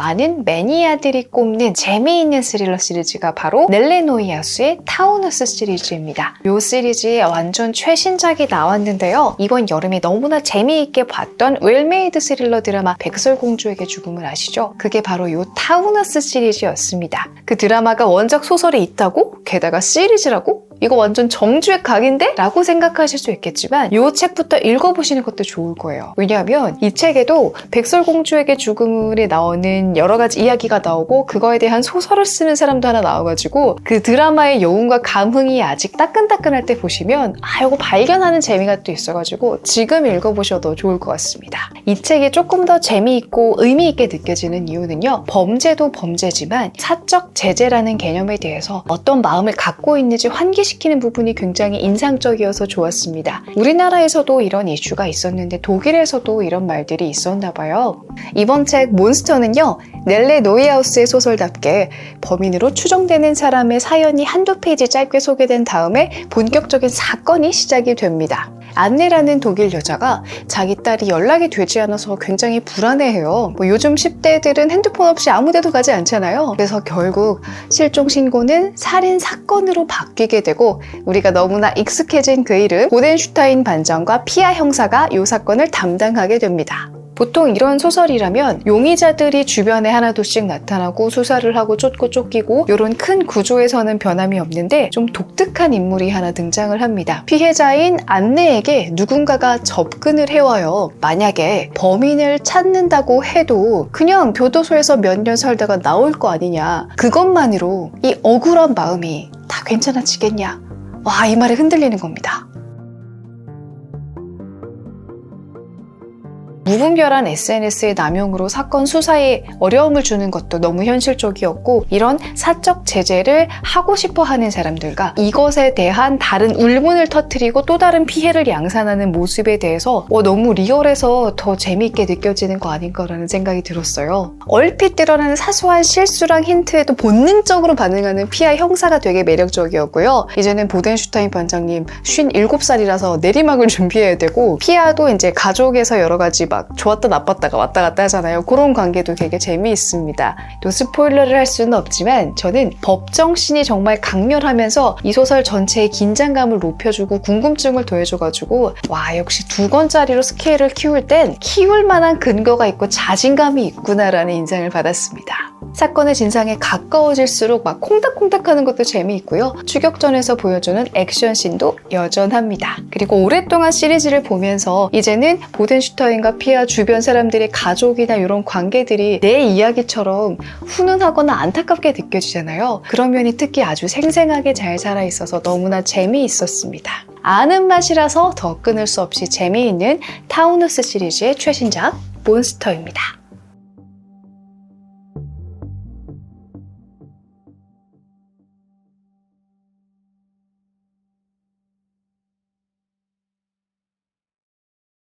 많은 매니아들이 꼽는 재미있는 스릴러 시리즈가 바로 넬레노이아스의 타우너스 시리즈입니다. 이 시리즈의 완전 최신작이 나왔는데요. 이번 여름에 너무나 재미있게 봤던 웰메이드 스릴러 드라마 백설공주에게 죽음을 아시죠? 그게 바로 이 타우너스 시리즈였습니다. 그 드라마가 원작 소설이 있다고? 게다가 시리즈라고? 이거 완전 정주의 각인데? 라고 생각하실 수 있겠지만 이 책부터 읽어보시는 것도 좋을 거예요. 왜냐하면 이 책에도 백설공주에게 죽음을에 나오는 여러 가지 이야기가 나오고 그거에 대한 소설을 쓰는 사람도 하나 나와가지고 그 드라마의 여운과 감흥이 아직 따끈따끈할 때 보시면 아 이거 발견하는 재미가 또 있어가지고 지금 읽어보셔도 좋을 것 같습니다. 이 책이 조금 더 재미있고 의미있게 느껴지는 이유는요. 범죄도 범죄지만 사적 제재라는 개념에 대해서 어떤 마음을 갖고 있는지 환기시 키는 부분이 굉장히 인상적이어서 좋았습니다. 우리나라에서도 이런 이슈가 있었는데 독일에서도 이런 말들이 있었나 봐요. 이번 책 몬스터는요. 넬레 노이하우스의 소설답게 범인으로 추정되는 사람의 사연이 한두 페이지 짧게 소개된 다음에 본격적인 사건이 시작이 됩니다. 안내라는 독일 여자가 자기 딸이 연락이 되지 않아서 굉장히 불안해해요. 뭐 요즘 10대들은 핸드폰 없이 아무 데도 가지 않잖아요. 그래서 결국 실종 신고는 살인 사건으로 바뀌게 되고 우리가 너무나 익숙해진 그 이름 고덴슈타인 반장과 피아 형사가 이 사건을 담당하게 됩니다. 보통 이런 소설이라면 용의자들이 주변에 하나둘씩 나타나고 수사를 하고 쫓고 쫓기고 이런 큰 구조에서는 변함이 없는데 좀 독특한 인물이 하나 등장을 합니다. 피해자인 안내에게 누군가가 접근을 해와요. 만약에 범인을 찾는다고 해도 그냥 교도소에서 몇 년 살다가 나올 거 아니냐. 그것만으로 이 억울한 마음이 다 괜찮아지겠냐. 와, 이 말에 흔들리는 겁니다. 무분별한 SNS의 남용으로 사건 수사에 어려움을 주는 것도 너무 현실적이었고 이런 사적 제재를 하고 싶어 하는 사람들과 이것에 대한 다른 울분을 터뜨리고 또 다른 피해를 양산하는 모습에 대해서 어, 너무 리얼해서 더 재미있게 느껴지는 거 아닌가라는 생각이 들었어요. 얼핏 드러나는 사소한 실수랑 힌트에도 본능적으로 반응하는 피아 형사가 되게 매력적이었고요. 이제는 보덴슈타인 반장님 57살이라서 내리막을 준비해야 되고 피아도 이제 가족에서 여러 가지 막 좋았다 나빴다가 왔다 갔다 하잖아요. 그런 관계도 되게 재미있습니다. 또 스포일러를 할 수는 없지만 저는 법정신이 정말 강렬하면서 이 소설 전체의 긴장감을 높여주고 궁금증을 더해줘가지고 와 역시 두 권짜리로 스케일을 키울 땐 키울 만한 근거가 있고 자신감이 있구나라는 인상을 받았습니다. 사건의 진상에 가까워질수록 막 콩닥콩닥 하는 것도 재미있고요. 추격전에서 보여주는 액션씬도 여전합니다. 그리고 오랫동안 시리즈를 보면서 이제는 보덴슈타인과 피아 주변 사람들의 가족이나 이런 관계들이 내 이야기처럼 훈훈하거나 안타깝게 느껴지잖아요. 그런 면이 특히 아주 생생하게 잘 살아있어서 너무나 재미있었습니다. 아는 맛이라서 더 끊을 수 없이 재미있는 타우너스 시리즈의 최신작 몬스터입니다.